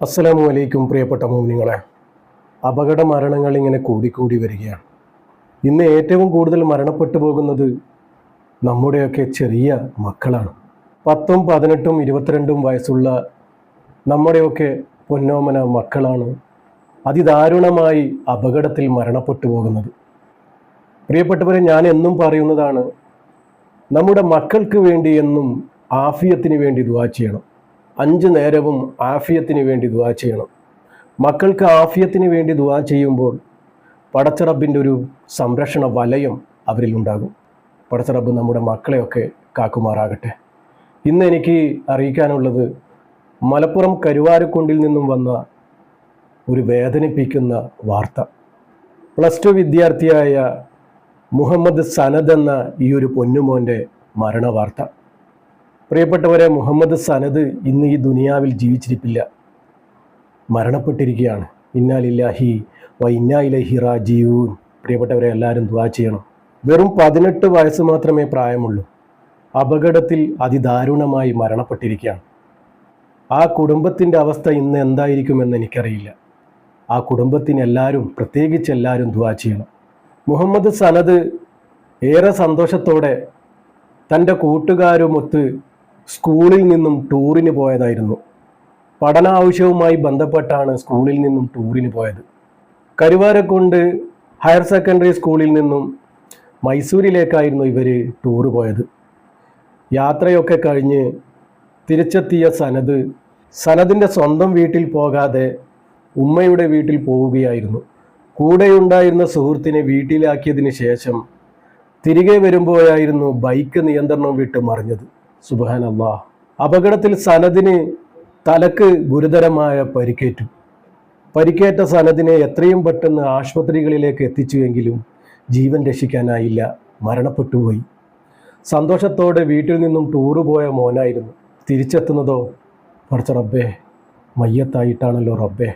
അസ്സലാമു അലൈക്കും പ്രിയപ്പെട്ട മോമിനിങ്ങളെ. അപകട മരണങ്ങൾ ഇങ്ങനെ കൂടിക്കൂടി വരികയാണ്. ഇന്ന് ഏറ്റവും കൂടുതൽ മരണപ്പെട്ടു പോകുന്നത് നമ്മുടെയൊക്കെ ചെറിയ മക്കളാണ്. പത്തും പതിനെട്ടും ഇരുപത്തിരണ്ടും വയസ്സുള്ള നമ്മുടെയൊക്കെ പൊന്നോമന മക്കളാണ് അതിദാരുണമായി അപകടത്തിൽ മരണപ്പെട്ടു പോകുന്നത്. പ്രിയപ്പെട്ടവരെ ഞാൻ എന്നും പറയുന്നതാണ് നമ്മുടെ മക്കൾക്ക് വേണ്ടി എന്നും ആഫിയത്തിന് വേണ്ടി ദുവാ ചെയ്യണം. അഞ്ച് നേരവും ആഫിയത്തിന് വേണ്ടി ദുവാ ചെയ്യണം. മക്കൾക്ക് ആഫിയത്തിന് വേണ്ടി ദുവാ ചെയ്യുമ്പോൾ പടച്ചറബിന്റെ ഒരു സംരക്ഷണ വലയം അവരിലുണ്ടാകും പടച്ചറബ് നമ്മുടെ മക്കളെയൊക്കെ കാക്കുമാറാകട്ടെ. ഇന്ന് എനിക്ക് അറിയിക്കാനുള്ളത് മലപ്പുറം കരുവാരക്കുണ്ടിൽ നിന്നും വന്ന ഒരു വേദനിപ്പിക്കുന്ന വാർത്ത. പ്ലസ് ടു വിദ്യാർത്ഥിയായ മുഹമ്മദ് സനദ് എന്ന ഈ ഒരു പൊന്നുമോന്റെ മരണവാർത്ത. പ്രിയപ്പെട്ടവരെ മുഹമ്മദ് സനദ് ഇന്ന് ഈ ദുനിയാവിൽ ജീവിച്ചിരിപ്പില്ല. മരണപ്പെട്ടിരിക്കുകയാണ്. ഇന്നാലില്ലാഹി വ ഇന്നായിലഹി റാജീവൂൻ പ്രിയപ്പെട്ടവരെ എല്ലാവരും ദുവാ ചെയ്യണം. വെറും പതിനെട്ട് വയസ്സ് മാത്രമേ പ്രായമുള്ളൂ. അപകടത്തിൽ അതിദാരുണമായി മരണപ്പെട്ടിരിക്കുകയാണ്. ആ കുടുംബത്തിന്റെ അവസ്ഥ ഇന്ന് എന്തായിരിക്കുമെന്ന് എനിക്കറിയില്ല. ആ കുടുംബത്തിന് എല്ലാവരും പ്രത്യേകിച്ച് എല്ലാവരും ദുവാ ചെയ്യണം. മുഹമ്മദ് സനദ് ഏറെ സന്തോഷത്തോടെ തന്റെ കൂട്ടുകാരുമൊത്ത് സ്കൂളിൽ നിന്നും ടൂറിന് പോയതായിരുന്നു. പഠന ആവശ്യവുമായി ബന്ധപ്പെട്ടാണ് സ്കൂളിൽ നിന്നും ടൂറിന് പോയത്. കരുവാരക്കുണ്ട് ഹയർ സെക്കൻഡറി സ്കൂളിൽ നിന്നും മൈസൂരിലേക്കായിരുന്നു ഇവർ ടൂർ പോയത്. യാത്രയൊക്കെ കഴിഞ്ഞ് തിരിച്ചെത്തിയ സനത് സനതിന്റെ സ്വന്തം വീട്ടിൽ പോകാതെ ഉമ്മയുടെ വീട്ടിൽ പോവുകയായിരുന്നു. കൂടെയുണ്ടായിരുന്ന സുഹൃത്തിനെ വീട്ടിലാക്കിയതിന് ശേഷം തിരികെ വരുമ്പോഴായിരുന്നു ബൈക്ക് നിയന്ത്രണം വിട്ട് മറിഞ്ഞത്. അള്ളാ അപകടത്തിൽ സനദിന് തലക്ക് ഗുരുതരമായ പരിക്കേറ്റു. പരിക്കേറ്റ സനദിനെ എത്രയും പെട്ടെന്ന് ആശുപത്രികളിലേക്ക് എത്തിച്ചുവെങ്കിലും ജീവൻ രക്ഷിക്കാനായില്ല. മരണപ്പെട്ടുപോയി. സന്തോഷത്തോടെ വീട്ടിൽ നിന്നും ടൂറ് പോയ മോനായിരുന്നു. തിരിച്ചെത്തുന്നതോ? കുറച്ച് റബ്ബേ മയ്യത്തായിട്ടാണല്ലോ റബ്ബേ.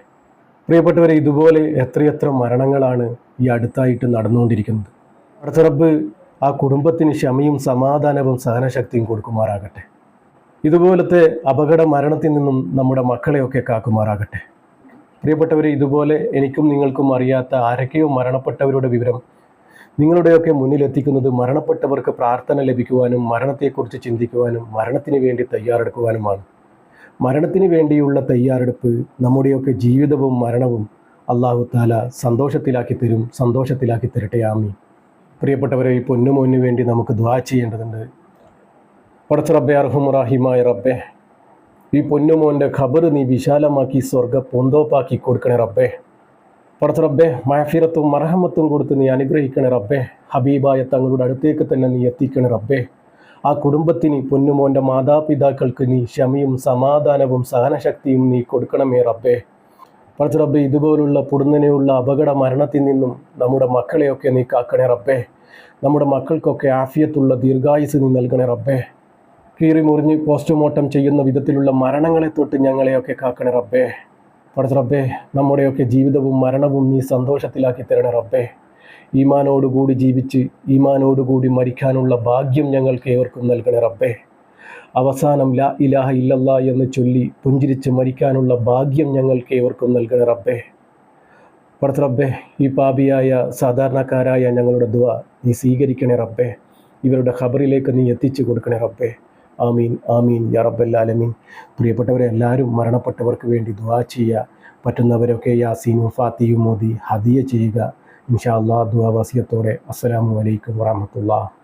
പ്രിയപ്പെട്ടവരെ ഇതുപോലെ എത്രയെത്ര മരണങ്ങളാണ് ഈ അടുത്തായിട്ട് നടന്നുകൊണ്ടിരിക്കുന്നത്. കുറച്ച് റബ്ബ് ആ കുടുംബത്തിന് ക്ഷമയും സമാധാനവും സഹനശക്തിയും കൊടുക്കുമാറാകട്ടെ. ഇതുപോലത്തെ അപകട മരണത്തിൽ നിന്നും നമ്മുടെ മക്കളെയൊക്കെ കാക്കുമാറാകട്ടെ. പ്രിയപ്പെട്ടവരെ ഇതുപോലെ എനിക്കും നിങ്ങൾക്കും അറിയാത്ത ആരൊക്കെയോ മരണപ്പെട്ടവരുടെ വിവരം നിങ്ങളുടെയൊക്കെ മുന്നിലെത്തിക്കുന്നത് മരണപ്പെട്ടവർക്ക് പ്രാർത്ഥന ലഭിക്കുവാനും മരണത്തെക്കുറിച്ച് ചിന്തിക്കുവാനും മരണത്തിന് വേണ്ടി തയ്യാറെടുക്കുവാനുമാണ്. മരണത്തിന് വേണ്ടിയുള്ള തയ്യാറെടുപ്പ് നമ്മുടെയൊക്കെ ജീവിതവും മരണവും അള്ളാഹു താല സന്തോഷത്തിലാക്കി തരും സന്തോഷത്തിലാക്കി തരട്ടെ. ആമി പ്രിയപ്പെട്ടവരെ ഈ പൊന്നുമോന് വേണ്ടി നമുക്ക് ദ്വാ ചെയ്യേണ്ടതുണ്ട്. പടച്ച റബ്ബെ അർഹുമുറാഹിമായ റബ്ബെ ഈ പൊന്നുമോന്റെ ഖബർ നീ വിശാലമാക്കി സ്വർഗ പൊന്തോപ്പാക്കി കൊടുക്കണേ റബ്ബെ. പടച്ച റബ്ബെ മഹഫിറത്തും മറഹമത്തും കൊടുത്ത് നീ അനുഗ്രഹിക്കണേ റബ്ബെ. ഹബീബായ തങ്ങളുടെ അടുത്തേക്ക് തന്നെ നീ എത്തിക്കണേ റബ്ബെ. ആ കുടുംബത്തിന് പൊന്നുമോന്റെ മാതാപിതാക്കൾക്ക് നീ ക്ഷമയും സമാധാനവും സഹനശക്തിയും നീ കൊടുക്കണമേ റബ്ബെ. പടച്ച റബ്ബെ ഇതുപോലുള്ള പുടുന്നനെയുള്ള അപകട മരണത്തിൽ നിന്നും നമ്മുടെ മക്കളെയൊക്കെ നീ കാക്കണേ റബ്ബെ. നമ്മുടെ മക്കൾക്കൊക്കെ ആഫിയത്തുള്ള ദീർഘായുസ് നീ നൽകണേ റബ്ബെ. കീറി മുറിഞ്ഞ് പോസ്റ്റ്മോർട്ടം ചെയ്യുന്ന വിധത്തിലുള്ള മരണങ്ങളെ തൊട്ട് ഞങ്ങളെയൊക്കെ കാക്കണേ റബ്ബേ. പടച്ച റബ്ബേ നമ്മുടെയൊക്കെ ജീവിതവും മരണവും നീ സന്തോഷത്തിലാക്കി തരണേ റബ്ബേ. ഈമാനോടുകൂടി ജീവിച്ച് ഈമാനോടുകൂടി മരിക്കാനുള്ള ഭാഗ്യം ഞങ്ങൾക്ക് ഏവർക്കും നൽകണേ റബ്ബേ. അവസാനം ലാ ഇലാഹ ഇല്ലല്ലാ എന്ന് ചൊല്ലി പുഞ്ചിരിച്ച് മരിക്കാനുള്ള ഭാഗ്യം ഞങ്ങൾക്ക് ഏവർക്കും നൽകണേ റബ്ബേ. പടത്ത് റബ്ബേ ഈ പാപിയായ സാധാരണക്കാരായ ഞങ്ങളുടെ ദുവ നീ സ്വീകരിക്കണേ റബ്ബേ. ഇവരുടെ ഖബറിലേക്ക് നീ എത്തിച്ചു കൊടുക്കണേ റബ്ബേ. ആമീൻ ആമീൻ യാ റബ്ബല്ലാലമീൻ പ്രിയപ്പെട്ടവരെ എല്ലാവരും മരണപ്പെട്ടവർക്ക് വേണ്ടി ദുവാ ചെയ്യുക. പറ്റുന്നവരൊക്കെ യാസീനും ഫാത്തിയും മോദി ഹദിയ ചെയ്യുക. ഇൻഷാ അള്ളാഹ് ദുവാ വസിയത്തോടെ. അസ്സലാമു അലൈക്കും